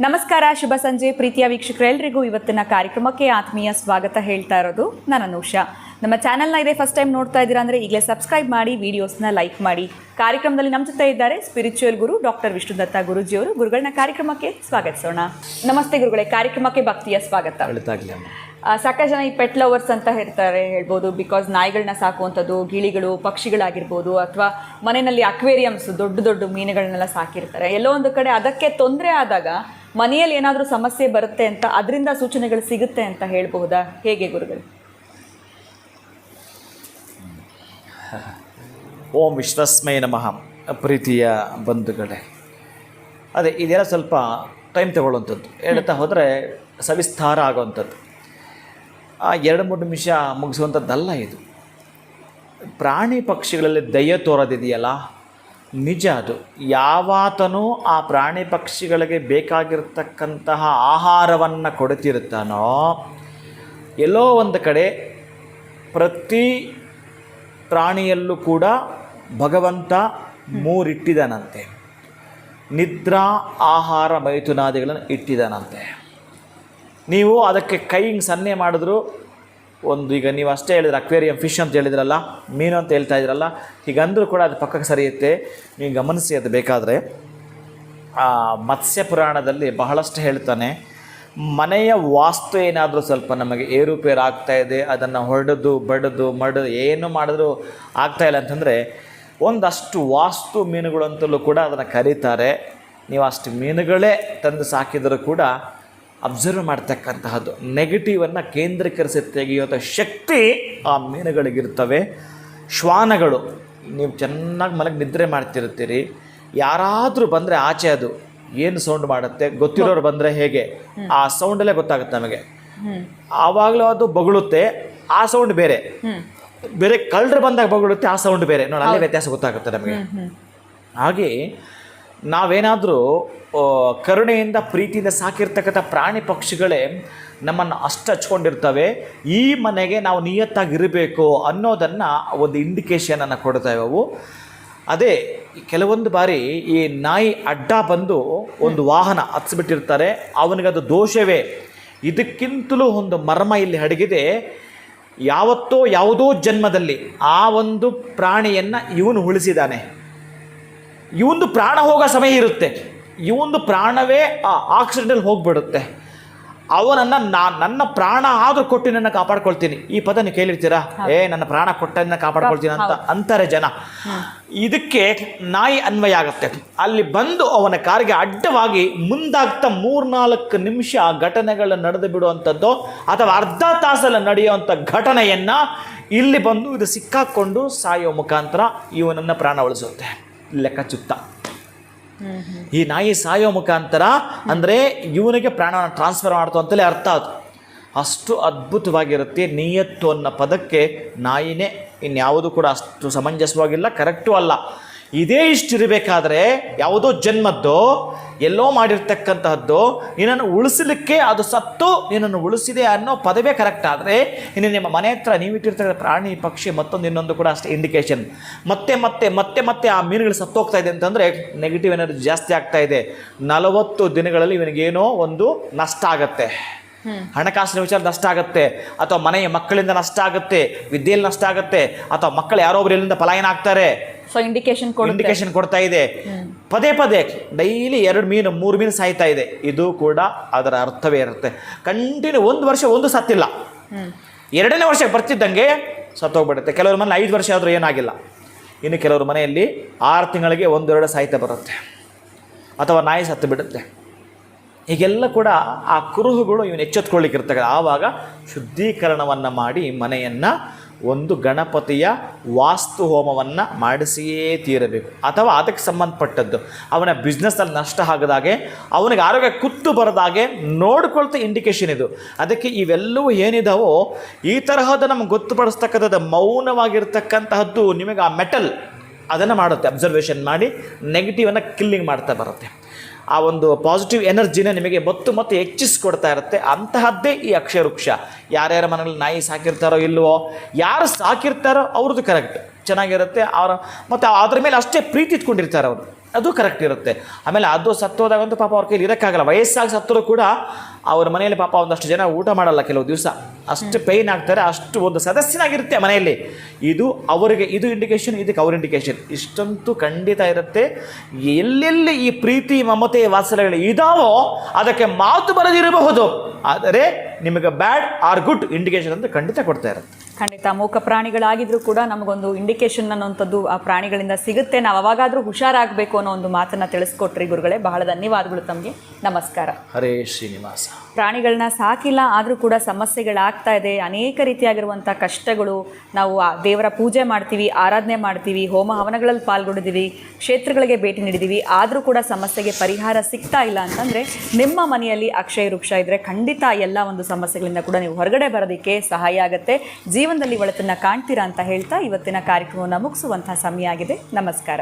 ನಮಸ್ಕಾರ ಶುಭ ಸಂಜೆ. ಪ್ರೀತಿಯ ವೀಕ್ಷಕರೆಲ್ಲರಿಗೂ ಇವತ್ತಿನ ಕಾರ್ಯಕ್ರಮಕ್ಕೆ ಆತ್ಮೀಯ ಸ್ವಾಗತ ಹೇಳ್ತಾ ಇರೋದು ನಾನು ಅನುಷಾ ನಮ್ಮ ಚಾನೆಲ್ನ ಇದೇ ಫಸ್ಟ್ ಟೈಮ್ ನೋಡ್ತಾ ಇದ್ದೀರಾ ಅಂದರೆ ಈಗಲೇ ಸಬ್ಸ್ಕ್ರೈಬ್ ಮಾಡಿ ವಿಡಿಯೋಸ್ನ ಲೈಕ್ ಮಾಡಿ. ಕಾರ್ಯಕ್ರಮದಲ್ಲಿ ನಮ್ಮ ಜೊತೆ ಇದ್ದಾರೆ ಸ್ಪಿರಿಚುವಲ್ ಗುರು ಡಾಕ್ಟರ್ ವಿಷ್ಣು ದತ್ತ ಗುರುಜಿಯವರು. ಗುರುಗಳನ್ನ ಕಾರ್ಯಕ್ರಮಕ್ಕೆ ಸ್ವಾಗತಿಸೋಣ. ನಮಸ್ತೆ ಗುರುಗಳೇ ಕಾರ್ಯಕ್ರಮಕ್ಕೆ ಭಕ್ತಿಯ ಸ್ವಾಗತ. ಸಾಕ ಸಾಕಷ್ಟು ಜನ ಈ ಪೆಟ್ ಲವರ್ಸ್ ಅಂತ ಹೇಳ್ತಾರೆ ಹೇಳ್ಬೋದು. ಬಿಕಾಸ್ ನಾಯಿಗಳನ್ನ ಸಾಕುವಂಥದ್ದು ಗಿಳಿಗಳು ಪಕ್ಷಿಗಳಾಗಿರ್ಬೋದು ಅಥವಾ ಮನೆಯಲ್ಲಿ ಅಕ್ವೇರಿಯಮ್ಸ್ ದೊಡ್ಡ ದೊಡ್ಡ ಮೀನುಗಳನ್ನೆಲ್ಲ ಸಾಕಿರ್ತಾರೆ. ಎಲ್ಲೋ ಒಂದು ಕಡೆ ಅದಕ್ಕೆ ತೊಂದರೆ ಆದಾಗ ಮನೆಯಲ್ಲಿ ಏನಾದರೂ ಸಮಸ್ಯೆ ಬರುತ್ತೆ ಅಂತ ಅದರಿಂದ ಸೂಚನೆಗಳು ಸಿಗುತ್ತೆ ಅಂತ ಹೇಳ್ಬಹುದಾ? ಹೇಗೆ ಗುರುಗಳು? ಓಂ ವಿಶ್ವಸ್ಮಯ ನಮಃ. ಪ್ರೀತಿಯ ಬಂಧುಗಳೇ. ಅದೇ, ಇದೆಲ್ಲ ಸ್ವಲ್ಪ ಟೈಮ್ ತಗೊಳ್ಳುವಂಥದ್ದು. ಹೇಳ್ತಾ ಹೋದರೆ ಸವಿಸ್ತಾರ ಆಗುವಂಥದ್ದು. ಆ ಎರಡು ಮೂರು ನಿಮಿಷ ಮುಗಿಸುವಂಥದ್ದಲ್ಲ ಇದು. ಪ್ರಾಣಿ ಪಕ್ಷಿಗಳಲ್ಲಿ ದಯ ತೋರೋದಿದೆಯಲ್ಲ? ನಿಜ ಅದು. ಯಾವಾತನೂ ಆ ಪ್ರಾಣಿ ಪಕ್ಷಿಗಳಿಗೆ ಬೇಕಾಗಿರ್ತಕ್ಕಂತಹ ಆಹಾರವನ್ನು ಕೊಡುತ್ತಿರುತ್ತಾನೋ? ಎಲ್ಲೋ ಒಂದು ಕಡೆ ಪ್ರತಿ ಪ್ರಾಣಿಯಲ್ಲೂ ಕೂಡ ಭಗವಂತ ಮೂರಿಟ್ಟಿದನಂತೆ. ನಿದ್ರಾ ಆಹಾರ ಮೈಥುನಾದಿಗಳನ್ನು ಇಟ್ಟಿದನಂತೆ. ನೀವು ಅದಕ್ಕೆ ಕೈ ಹಿಂಗೆ ಸನ್ನೆ ಮಾಡಿದ್ರು, ಒಂದು ಈಗ ನೀವು ಅಷ್ಟೇ ಹೇಳಿದ್ರೆ ಅಕ್ವೇರಿಯಂ ಫಿಶ್ ಅಂತ ಹೇಳಿದ್ರಲ್ಲ, ಮೀನು ಅಂತ ಹೇಳ್ತಾ ಇದ್ರಲ್ಲ, ಹೀಗಂದರೂ ಕೂಡ ಅದು ಪಕ್ಕಕ್ಕೆ ಸರಿಯುತ್ತೆ. ನೀವು ಗಮನಿಸಿ ಅದು ಬೇಕಾದರೆ. ಮತ್ಸ್ಯ ಪುರಾಣದಲ್ಲಿ ಬಹಳಷ್ಟು ಹೇಳ್ತಾನೆ, ಮನೆಯ ವಾಸ್ತು ಏನಾದರೂ ಸ್ವಲ್ಪ ನಮಗೆ ಏರುಪೇರು ಆಗ್ತಾಯಿದೆ ಅದನ್ನು ಹೊಡೆದು, ಬಡಿದು, ಮಡದು, ಏನು ಮಾಡಿದ್ರೂ ಆಗ್ತಾಯಿಲ್ಲ ಅಂತಂದರೆ ಒಂದಷ್ಟು ವಾಸ್ತು ಮೀನುಗಳು ಅಂತಲೂ ಕೂಡ ಅದನ್ನು ಕರೀತಾರೆ. ನೀವು ಅಷ್ಟು ಮೀನುಗಳೇ ತಂದು ಸಾಕಿದರೂ ಕೂಡ ಅಬ್ಸರ್ವ್ ಮಾಡ್ತಕ್ಕಂತಹದ್ದು. ನೆಗೆಟಿವನ್ನು ಕೇಂದ್ರೀಕರಿಸಿ ತೆಗೆಯುವಂಥ ಶಕ್ತಿ ಆ ಮೀನುಗಳಿಗಿರ್ತವೆ. ಶ್ವಾನಗಳು ನೀವು ಚೆನ್ನಾಗಿ ಮಲಗಿ ನಿದ್ರೆ ಮಾಡ್ತಿರ್ತೀರಿ ಯಾರಾದರೂ ಬಂದರೆ ಆಚೆ ಅದು ಏನು ಸೌಂಡ್ ಮಾಡುತ್ತೆ? ಗೊತ್ತಿರೋರು ಬಂದರೆ ಹೇಗೆ? ಆ ಸೌಂಡಲ್ಲೇ ಗೊತ್ತಾಗುತ್ತೆ ನಮಗೆ. ಆವಾಗಲೂ ಅದು ಬಗಳುತ್ತೆ ಆ ಸೌಂಡ್ ಬೇರೆ. ಬೇರೆ ಕಳ್ಳರು ಬಂದಾಗ ಬೊಗಳುತ್ತೆ ಆ ಸೌಂಡ್ ಬೇರೆ. ನೋಡಿ ಅಲ್ಲೇ ವ್ಯತ್ಯಾಸ ಗೊತ್ತಾಗುತ್ತೆ ನಮಗೆ. ಹಾಗೆ ನಾವೇನಾದರೂ ಕರುಣೆಯಿಂದ ಪ್ರೀತಿಯಿಂದ ಸಾಕಿರ್ತಕ್ಕಂಥ ಪ್ರಾಣಿ ಪಕ್ಷಿಗಳೇ ನಮ್ಮನ್ನು ಅಷ್ಟು ಹಚ್ಕೊಂಡಿರ್ತವೆ ಈ ಮನೆಗೆ ನಾವು ನಿಯತ್ತಾಗಿರಬೇಕು ಅನ್ನೋದನ್ನು ಒಂದು ಇಂಡಿಕೇಷನನ್ನು ಕೊಡ್ತಾ ಅವು ಅದೇ ಕೆಲವೊಂದು ಬಾರಿ ಈ ನಾಯಿ ಅಡ್ಡ ಬಂದು ಒಂದು ವಾಹನ ಹತ್ಸ್ಬಿಟ್ಟಿರ್ತಾರೆ. ಅವನಿಗದು ದೋಷವೇ? ಇದಕ್ಕಿಂತಲೂ ಒಂದು ಮರ್ಮ ಇಲ್ಲಿ ಅಡಗಿದೆ ಯಾವತ್ತೋ ಯಾವುದೋ ಜನ್ಮದಲ್ಲಿ ಆ ಒಂದು ಪ್ರಾಣಿಯನ್ನು ಇವನು ಉಳಿಸಿದ್ದಾನೆ ಇವಂದು ಪ್ರಾಣ ಹೋಗೋ ಸಮಯ ಇರುತ್ತೆ. ಇವಂದು ಪ್ರಾಣವೇ ಆ ಆಕ್ಸಿಡೆಂಟಲ್ಲಿ ಹೋಗ್ಬಿಡುತ್ತೆ. ಅವನನ್ನು ನಾನು ನನ್ನ ಪ್ರಾಣ ಆದರೂ ಕೊಟ್ಟು ನನ್ನ ಕಾಪಾಡ್ಕೊಳ್ತೀನಿ. ಈ ಪದ ನೀವು ಕೇಳಿರ್ತೀರಾ? ಏ ನನ್ನ ಪ್ರಾಣ ಕೊಟ್ಟನ್ನ ಕಾಪಾಡ್ಕೊಳ್ತೀನಿ ಅಂತ ಅಂತಾರೆ ಜನ. ಇದಕ್ಕೆ ನಾಯಿ ಅನ್ವಯ ಆಗುತ್ತೆ. ಅಲ್ಲಿ ಬಂದು ಅವನ ಕಾರಿಗೆ ಅಡ್ಡವಾಗಿ ಮುಂದಾಗ್ತಾ ಮೂರ್ನಾಲ್ಕು ನಿಮಿಷ ಘಟನೆಗಳನ್ನ ನಡೆದು ಬಿಡುವಂಥದ್ದು ಅಥವಾ ಅರ್ಧ ತಾಸಲ್ಲಿ ನಡೆಯುವಂಥ ಘಟನೆಯನ್ನು ಇಲ್ಲಿ ಬಂದು ಇದು ಸಿಕ್ಕಾಕೊಂಡು ಸಾಯೋ ಮುಖಾಂತರ ಇವನನ್ನು ಪ್ರಾಣ ಉಳಿಸುತ್ತೆ. ಲೆಕ್ಕ ಚುತ್ತ ಈ ನಾಯಿ ಸಾಯೋ ಮುಖಾಂತರ ಅಂದರೆ ಇವನಿಗೆ ಪ್ರಾಣವನ್ನು ಟ್ರಾನ್ಸ್ಫರ್ ಮಾಡ್ತು ಅಂತಲೇ ಅರ್ಥ ಅದು. ಅಷ್ಟು ಅದ್ಭುತವಾಗಿರುತ್ತೆ ನಿಯತ್ತು ಅನ್ನೋ ಪದಕ್ಕೆ ನಾಯಿನೇ ಇನ್ಯಾವುದು ಕೂಡ ಅಷ್ಟು ಸಮಂಜಸವಾಗಿಲ್ಲ ಕರೆಕ್ಟೂ ಅಲ್ಲ. ಇದೇ ಇಷ್ಟಿರಬೇಕಾದ್ರೆ ಯಾವುದೋ ಜನ್ಮದ್ದು, ಎಲ್ಲೋ ಮಾಡಿರ್ತಕ್ಕಂತಹದ್ದು, ನಿನ್ನನ್ನು ಉಳಿಸಲಿಕ್ಕೆ ಅದು ಸತ್ತು, ನಿನ್ನನ್ನು ಉಳಿಸಿದೆ ಅನ್ನೋ ಪದವೇ ಕರೆಕ್ಟ್ ಆದರೆ, ಇನ್ನು ನಿಮ್ಮ ಮನೆ ಹತ್ರ ನೀವಿಟ್ಟಿರ್ತಕ್ಕಂಥ ಪ್ರಾಣಿ, ಪಕ್ಷಿ ಮತ್ತೊಂದು ಇನ್ನೊಂದು ಕೂಡ ಅಷ್ಟೇ ಇಂಡಿಕೇಶನ್ ಮತ್ತೆ ಮತ್ತೆ ಮತ್ತೆ ಮತ್ತೆ ಆ ಮೀನುಗಳು ಸತ್ತೋಗ್ತಾ ಇದೆ ಅಂತಂದರೆ ನೆಗೆಟಿವ್ ಎನರ್ಜಿ ಜಾಸ್ತಿ ಆಗ್ತಾ ಇದೆ. ನಲವತ್ತು ದಿನಗಳಲ್ಲಿ ಇವನಿಗೇನೋ ಒಂದು ನಷ್ಟ ಆಗತ್ತೆ. ಹಣಕಾಸಿನ ವಿಚಾರ ನಷ್ಟ ಆಗುತ್ತೆ ಅಥವಾ ಮನೆಯ ಮಕ್ಕಳಿಂದ ನಷ್ಟ ಆಗುತ್ತೆ ವಿದ್ಯೆಯಲ್ಲಿ ನಷ್ಟ ಆಗುತ್ತೆ ಅಥವಾ ಮಕ್ಕಳು ಯಾರೋ ಒಬ್ರು ಇಲ್ಲಿಂದ ಪಲಾಯನ ಆಗ್ತಾರೆ. ಸೊ ಇಂಡಿಕೇಶನ್ ಇಂಡಿಕೇಶನ್ ಕೊಡ್ತಾ ಇದೆ. ಪದೇ ಪದೇ ಡೈಲಿ ಎರಡು ಮೀನು ಮೂರು ಮೀನು ಸಾಯ್ತಾ ಇದೆ. ಇದು ಕೂಡ ಅದರ ಅರ್ಥವೇ ಇರುತ್ತೆ. ಕಂಟಿನ್ಯೂ ಒಂದು ವರ್ಷ ಒಂದು ಸತ್ತಿಲ್ಲ. ಎರಡನೇ ವರ್ಷ ಬರ್ತಿದ್ದಂಗೆ ಸತ್ತೋಗ್ಬಿಡುತ್ತೆ. ಕೆಲವ್ರ ಮನೆ ಐದು ವರ್ಷ ಆದರೂ ಏನಾಗಿಲ್ಲ. ಇನ್ನು ಕೆಲವ್ರ ಮನೆಯಲ್ಲಿ ಆರು ತಿಂಗಳಿಗೆ ಒಂದೆರಡು ಸಾಯ್ತಾ ಬರುತ್ತೆ. ಅಥವಾ ನಾಯಿ ಸತ್ತು ಬಿಡುತ್ತೆ. ಹೀಗೆಲ್ಲ ಕೂಡ ಆ ಕುರುಹುಗಳು ಇವನು ಎಚ್ಚೆತ್ಕೊಳ್ಳಿಕ್ಕಿರ್ತಕ್ಕ ಆವಾಗ ಶುದ್ಧೀಕರಣವನ್ನು ಮಾಡಿ ಮನೆಯನ್ನು ಒಂದು ಗಣಪತಿಯ ವಾಸ್ತು ಹೋಮವನ್ನು ಮಾಡಿಸಿಯೇ ತೀರಬೇಕು. ಅಥವಾ ಅದಕ್ಕೆ ಸಂಬಂಧಪಟ್ಟದ್ದು. ಅವನ ಬಿಸ್ನೆಸ್ನಲ್ಲಿ ನಷ್ಟ ಆಗದಾಗೆ ಅವನಿಗೆ ಆರೋಗ್ಯ ಕುತ್ತು ಬರದಾಗೆ ನೋಡ್ಕೊಳ್ತಾ ಇಂಡಿಕೇಶನ್ ಇದು. ಅದಕ್ಕೆ ಇವೆಲ್ಲವೂ ಏನಿದಾವೋ, ಈ ತರಹದ ನಮ್ಗೆ ಗೊತ್ತುಪಡಿಸ್ತಕ್ಕಂಥದ್ದು ಮೌನವಾಗಿರ್ತಕ್ಕಂತಹದ್ದು ನಿಮಗೆ ಆ ಮೆಟಲ್ ಅದನ್ನು ಮಾಡುತ್ತೆ ಅಬ್ಸರ್ವೇಷನ್ ಮಾಡಿ ನೆಗೆಟಿವನ್ನು ಕಿಲ್ಲಿಂಗ್ ಮಾಡ್ತಾ ಬರುತ್ತೆ. ಆ ಒಂದು ಪಾಸಿಟಿವ್ ಎನರ್ಜಿನ ನಿಮಗೆ ಮತ್ತು ಮತ್ತು ಹೆಚ್ಚಿಸ್ಕೊಡ್ತಾ ಇರುತ್ತೆ. ಅಂತಹದ್ದೇ ಈ ಅಕ್ಷಯ ವೃಕ್ಷ. ಯಾರ್ಯಾರ ಮನೆಯಲ್ಲಿ ನಾಯಿ ಸಾಕಿರ್ತಾರೋ ಇಲ್ವೋ, ಯಾರು ಸಾಕಿರ್ತಾರೋ ಅವ್ರದ್ದು ಕರೆಕ್ಟ್ ಚೆನ್ನಾಗಿರುತ್ತೆ, ಅವರ ಮತ್ತು ಅದ್ರ ಮೇಲೆ ಅಷ್ಟೇ ಪ್ರೀತಿ ಇಟ್ಕೊಂಡಿರ್ತಾರೆ ಅವರು. ಅದು ಕರೆಕ್ಟ್ ಇರುತ್ತೆ. ಆಮೇಲೆ ಅದು ಸತ್ತೋದಾಗಂತೂ ಪಾಪ ಅವ್ರ ಕೈಲಿ ಇರೋಕ್ಕಾಗಲ್ಲ. ವಯಸ್ಸಾಗಿ ಸತ್ತರೂ ಕೂಡ ಅವ್ರ ಮನೆಯಲ್ಲಿ ಪಾಪ ಒಂದಷ್ಟು ಜನ ಊಟ ಮಾಡಲ್ಲ ಕೆಲವು ದಿವಸ. ಅಷ್ಟು ಪೈನ್ ಆಗ್ತಾರೆ, ಅಷ್ಟು ಒಂದು ಸದಸ್ಯನಾಗಿರುತ್ತೆ ಮನೆಯಲ್ಲಿ. ಇದು ಅವರಿಗೆ, ಇದು ಇಂಡಿಕೇಶನ್ ಇದಕ್ಕೆ ಅವ್ರ ಇಂಡಿಕೇಶನ್ ಇಷ್ಟಂತೂ ಖಂಡಿತ ಇರುತ್ತೆ. ಎಲ್ಲೆಲ್ಲಿ ಈ ಪ್ರೀತಿ, ಮಮತೆ, ವಾತ್ಸಲ್ಯಗಳು ಇದಾವೋ ಅದಕ್ಕೆ ಮಾತು ಬರದಿರಬಹುದು. ಆದರೆ ನಿಮಗೆ ಬ್ಯಾಡ್ ಆರ್ ಗುಡ್ ಇಂಡಿಕೇಶನ್ ಅಂತ ಖಂಡಿತ ಕೊಡ್ತಾ ಇರುತ್ತೆ. ಖಂಡಿತ ಮೂಕ ಪ್ರಾಣಿಗಳಾಗಿದ್ರೂ ಕೂಡ ನಮಗೊಂದು ಇಂಡಿಕೇಶನ್ ಅನ್ನೋಂಥದ್ದು ಆ ಪ್ರಾಣಿಗಳಿಂದ ಸಿಗುತ್ತೆ. ನಾವು ಅವಾಗಾದರೂ ಹುಷಾರಾಗಬೇಕು ಅನ್ನೋ ಒಂದು ಮಾತನ್ನ ತಿಳಿಸ್ಕೊಟ್ರಿ ಗುರುಗಳೇ. ಬಹಳ ಧನ್ಯವಾದಗಳು ತಮಗೆ. ನಮಸ್ಕಾರ. ಹರೇ ಶ್ರೀನಿವಾಸ. ಪ್ರಾಣಿಗಳನ್ನ ಸಾಕಿಲ್ಲ ಆದರೂ ಕೂಡ ಸಮಸ್ಯೆಗಳಾಗ್ತಾ ಇದೆ. ಅನೇಕ ರೀತಿಯಾಗಿರುವಂಥ ಕಷ್ಟಗಳು ನಾವು ಆ ದೇವರ ಪೂಜೆ ಮಾಡ್ತೀವಿ ಆರಾಧನೆ ಮಾಡ್ತೀವಿ ಹೋಮ ಹವನಗಳಲ್ಲಿ ಪಾಲ್ಗೊಂಡಿದ್ದೀವಿ ಕ್ಷೇತ್ರಗಳಿಗೆ ಭೇಟಿ ನೀಡಿದ್ದೀವಿ. ಆದರೂ ಕೂಡ ಸಮಸ್ಯೆಗೆ ಪರಿಹಾರ ಸಿಗ್ತಾ ಇಲ್ಲ ಅಂತಂದರೆ ನಿಮ್ಮ ಮನೆಯಲ್ಲಿ ಅಕ್ಷಯ ವೃಕ್ಷ ಇದ್ದರೆ ಖಂಡಿತ ಎಲ್ಲ ಒಂದು ಸಮಸ್ಯೆಗಳಿಂದ ಕೂಡ ನೀವು ಹೊರಗಡೆ ಬರೋದಕ್ಕೆ ಸಹಾಯ ಆಗುತ್ತೆ. ಜೀವನದಲ್ಲಿ ಒಳತನ್ನ ಕಾಣ್ತೀರಾ ಅಂತ ಹೇಳ್ತಾ ಇವತ್ತಿನ ಕಾರ್ಯಕ್ರಮವನ್ನು ಮುಗಿಸುವಂತಹ ಸಮಯ ಆಗಿದೆ. ನಮಸ್ಕಾರ.